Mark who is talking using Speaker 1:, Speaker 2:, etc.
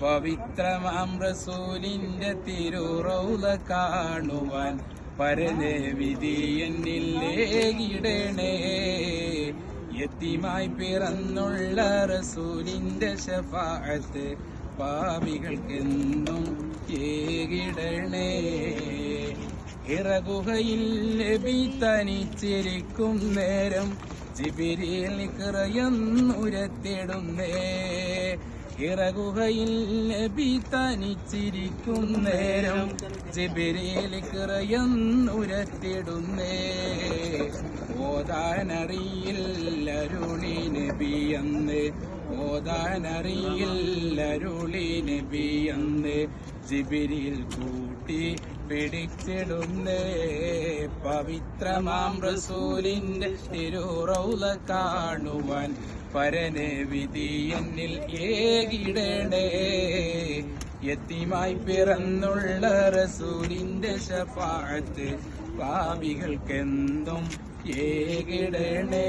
Speaker 1: പവിത്രമാം റസൂലിന്റെ തിരുറൗല കാണുവാൻ പരനേ വിധി എന്നിൽ ലേകിടണേ യത്തിമായി പിറന്നുള്ള റസൂലിന്റെ ശഫാഅത്ത് പാപികൾക്കെന്നും ഏകിടണേ. ഇറകുകയിൽ ലബി തനിച്ചിരിക്കും നേരം ജിബിരിയിൽ നിറയെന്നുരത്തിടുന്നേ ഇറകുകയിൽ നബി തനിച്ചിരിക്കും നേരം. ജബിരേലിക്കറയുരത്തിടുന്നേ ഓതാനറിയില്ലരുളി നബിയെന്ന് ഓതാനറിയില്ലരുളി നബിയെന്ന് ജിബിരിൽ കൂട്ടി പിടിച്ചിടുന്നേ. പവിത്രമാം റസൂലിന്റെ തിരുറൗല കാണുവാൻ പരനെ വിധി എന്നിൽ ഏകിടണേ. യത്തിമായി പിറന്നുള്ള റസൂലിന്റെ ശഫാഅത്ത് പാപികൾക്കെന്തും ഏകിടണേ.